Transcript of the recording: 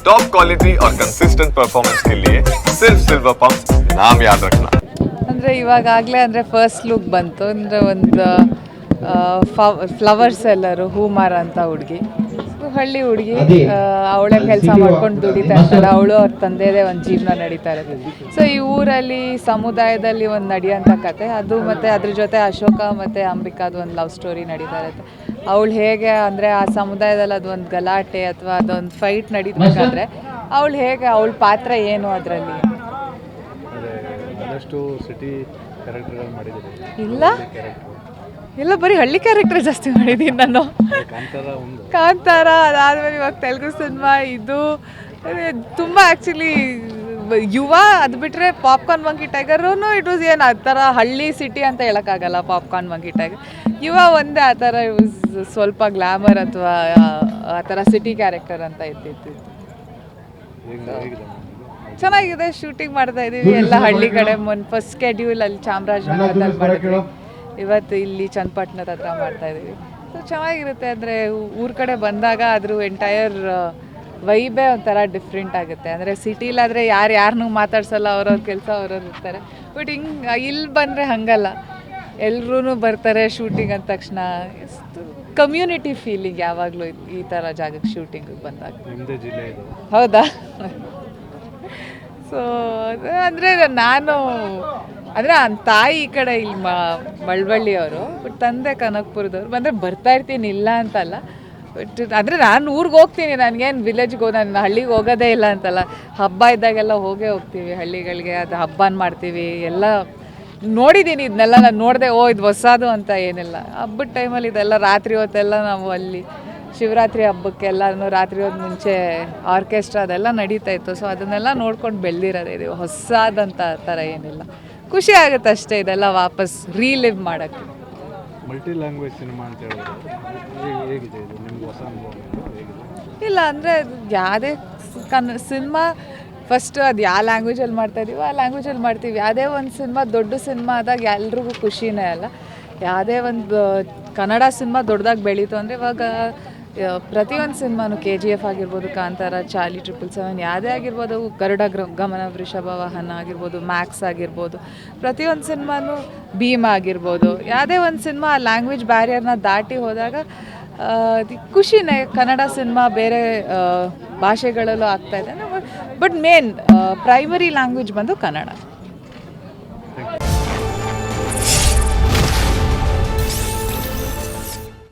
Top quality और consistent performance के लिए सिर्फ सिल्वर पंप नाम याद रखना ಅಂದರೆ ಇವಾಗಲೇ ಅಂದರೆ ಫಸ್ಟ್ ಲುಕ್ ಬಂತು ಅಂದರೆ ಒಂದು ಫ್ಲವರ್ಸ್ ಎಲ್ಲರು ಹೂಮಾರ ಅಂತ ಹುಡುಗಿ ಹಳ್ಳಿ ಹುಡುಗಿ ಅವಳೇ ಕೆಲಸ ಮಾಡ್ಕೊಂಡು ದುಡಿತಾ ಇರ್ತಾಳೆ ಅವಳು ಅವ್ರ ತಂದೆದೇ ಒಂದು ಜೀವನ ನಡೀತಾ ಇರುತ್ತೆ ಸೊ ಈ ಊರಲ್ಲಿ ಸಮುದಾಯದಲ್ಲಿ ಒಂದು ನಡೆಯೋಂಥ ಕತೆ ಅದು ಮತ್ತು ಅದ್ರ ಜೊತೆ ಅಶೋಕ ಮತ್ತು ಅಂಬಿಕಾದು ಒಂದು ಲವ್ ಸ್ಟೋರಿ ನಡೀತಾ ಇರುತ್ತೆ ಅವಳು ಹೇಗೆ ಅಂದರೆ ಆ ಸಮುದಾಯದಲ್ಲಿ ಅದೊಂದು ಗಲಾಟೆ ಅಥವಾ ಅದೊಂದು ಫೈಟ್ ನಡೀಬೇಕಾದ್ರೆ ಅವಳು ಹೇಗೆ ಅವಳ ಪಾತ್ರ ಏನು ಅದರಲ್ಲಿ? ಇಲ್ಲ? ಇಲ್ಲ ಬರೀ ಹಳ್ಳಿ ಕ್ಯಾರೆಕ್ಟರ್ ಜಾಸ್ತಿ ಮಾಡಿದ್ದೀನಿ ನಾನು. ಕಾಂತಾರ ಅದಾದ್ಮೇಲೆ ಇವಾಗ ತೆಲುಗು ಸಿನಿಮಾ ಇದು ತುಂಬ ಆ್ಯಕ್ಚುಲಿ ಯುವ ಅದು ಬಿಟ್ಟರೆ popcorn monkey tiger it was ಏನು ಆ ಥರ ಹಳ್ಳಿ ಸಿಟಿ ಅಂತ ಹೇಳೋಕ್ಕಾಗಲ್ಲ ಪಾಪ್ಕಾರ್ನ್ ಮಂಕಿ ಟೈಗರ್. ಯುವ ಒಂದೇ ಆ ಥರ ಸ್ವಲ್ಪ ಗ್ಲಾಮರ್ ಅಥವಾ ಆ ಥರ ಸಿಟಿ ಕ್ಯಾರೆಕ್ಟರ್ ಅಂತ ಇದ್ದಿತ್ತು ಚೆನ್ನಾಗಿದೆ ಶೂಟಿಂಗ್ ಮಾಡ್ತಾ ಇದ್ದೀವಿ ಎಲ್ಲ ಹಳ್ಳಿ ಕಡೆ ಮೊನ್ ಫಸ್ಟ್ ಸ್ಕೆಡ್ಯೂಲ್ ಅಲ್ಲಿ ಚಾಮರಾಜನಗರದಲ್ಲಿ ಮಾಡಿದ್ವಿ ಇವತ್ತು ಇಲ್ಲಿ ಚನ್ನಪಟ್ಟಣದ ಹತ್ರ ಮಾಡ್ತಾ ಇದ್ದೀವಿ ಸೊ ಚೆನ್ನಾಗಿರುತ್ತೆ ಅಂದರೆ ಊರ ಕಡೆ ಬಂದಾಗ ಅದ್ರ ಎಂಟೈರ್ ವೈಬೇ ಒಂಥರ ಡಿಫ್ರೆಂಟ್ ಆಗುತ್ತೆ. ಅಂದರೆ ಸಿಟಿಲಾದರೆ ಯಾರು ಯಾರನ್ನೂ ಮಾತಾಡ್ಸಲ್ಲ ಅವ್ರವ್ರ ಕೆಲಸ ಅವ್ರವ್ರು ಇರ್ತಾರೆ. ಬಟ್ ಹಿಂಗೆ ಇಲ್ಲಿ ಬಂದರೆ ಹಾಗಲ್ಲ. ಎಲ್ಲರೂ ಬರ್ತಾರೆ ಶೂಟಿಂಗ್ ಅಂದ ತಕ್ಷಣ. ಕಮ್ಯುನಿಟಿ ಫೀಲಿಂಗ್ ಯಾವಾಗಲೂ ಈ ಥರ ಜಾಗಕ್ಕೆ ಶೂಟಿಂಗಿಗೆ ಬಂದಾಗ. ಹೌದಾ? ಸೊ ಅಂದರೆ ನಾನು ಅಂದರೆ ನನ್ನ ತಾಯಿ ಈ ಕಡೆ ಇಲ್ಲಿ ಮ ಮಳವಳ್ಳಿಯವರು ಬಟ್ ತಂದೆ ಕನಕಪುರದವ್ರು. ಅಂದರೆ ಬರ್ತಾ ಇರ್ತೀನಿ ಇಲ್ಲ ಅಂತಲ್ಲ. ಅಂದರೆ ನಾನು ಊರಿಗೆ ಹೋಗ್ತೀನಿ, ನನಗೇನು ವಿಲೇಜ್ಗೆ ಹೋಗಿ ನಾನು ಹಳ್ಳಿಗೆ ಹೋಗೋದೇ ಇಲ್ಲ ಅಂತಲ್ಲ. ಹಬ್ಬ ಇದ್ದಾಗೆಲ್ಲ ಹೋಗೇ ಹೋಗ್ತೀವಿ ಹಳ್ಳಿಗಳಿಗೆ, ಅದು ಹಬ್ಬನ ಮಾಡ್ತೀವಿ, ಎಲ್ಲ ನೋಡಿದ್ದೀನಿ ಇದನ್ನೆಲ್ಲ ನಾನು ನೋಡಿದೆ, ಓ ಇದು ಹೊಸದು ಅಂತ ಏನಿಲ್ಲ. ಹಬ್ಬದ ಟೈಮಲ್ಲಿ ಇದೆಲ್ಲ, ರಾತ್ರಿ ಹೊತ್ತೆಲ್ಲ ನಾವು ಅಲ್ಲಿ ಶಿವರಾತ್ರಿ ಹಬ್ಬಕ್ಕೆಲ್ಲನೂ ರಾತ್ರಿ ಹೊತ್ತು ಮುಂಚೆ ಆರ್ಕೆಸ್ಟ್ರಾ ಅದೆಲ್ಲ ನಡೀತಾ ಇತ್ತು. ಸೊ ಅದನ್ನೆಲ್ಲ ನೋಡ್ಕೊಂಡು ಬೆಳೆದಿರೋದೇ ಇದು. ಹೊಸದಂತ ಥರ ಏನಿಲ್ಲ. ಖುಷಿ ಆಗುತ್ತೆ ಅಷ್ಟೇ ಇದೆಲ್ಲ ವಾಪಸ್ ರೀಲಿವ್ ಮಾಡೋಕ್ಕೆ. ಮಲ್ಟಿ ಲ್ಯಾಂಗ್ವೇಜ್ ಸಿನಿಮಾ ಅಂತ ಇಲ್ಲ, ಅಂದರೆ ಯಾವುದೇ ಕನ್, ಸಿನಿಮಾ ಫಸ್ಟ್ ಅದು ಯಾವ ಲ್ಯಾಂಗ್ವೇಜಲ್ಲಿ ಮಾಡ್ತಾ ಇದೀವೋ ಆ ಲ್ಯಾಂಗ್ವೇಜಲ್ಲಿ ಮಾಡ್ತೀವಿ. ಯಾವುದೇ ಒಂದು ಸಿನಿಮಾ ದೊಡ್ಡ ಸಿನಿಮಾ ಆದಾಗ ಎಲ್ರಿಗೂ ಖುಷಿನೇ ಅಲ್ಲ. ಯಾವುದೇ ಒಂದು ಕನ್ನಡ ಸಿನಿಮಾ ದೊಡ್ಡದಾಗಿ ಬೆಳೀತು ಅಂದರೆ ಇವಾಗ ಪ್ರತಿಯೊಂದು ಸಿನಿಮಾನು ಕೆ ಜಿ ಎಫ್ ಆಗಿರ್ಬೋದು, ಕಾಂತಾರ ಚಾಲಿ ಟ್ರಿಪಲ್ ಸೆವೆನ್ ಯಾವುದೇ ಆಗಿರ್ಬೋದು ಗರುಡ ಗ್ರ, ಗಮನ ವೃಷಭ ವಾಹನ ಆಗಿರ್ಬೋದು, ಮ್ಯಾಕ್ಸ್ ಆಗಿರ್ಬೋದು, ಪ್ರತಿಯೊಂದು ಸಿನಿಮಾನು ಭೀಮ್ ಆಗಿರ್ಬೋದು. ಯಾವುದೇ ಒಂದು ಸಿನಿಮಾ ಆ ಲ್ಯಾಂಗ್ವೇಜ್ ಬ್ಯಾರಿಯರ್ನ ದಾಟಿ ಹೋದಾಗ ಖುಷಿನೇ ಕನ್ನಡ ಸಿನಿಮಾ ಬೇರೆ ಭಾಷೆಗಳಲ್ಲೂ ಆಗ್ತಾ ಇದೆ. ಬಟ್ ಮೇನ್ ಪ್ರೈಮರಿ ಲ್ಯಾಂಗ್ವೇಜ್ ಬಂದು ಕನ್ನಡ.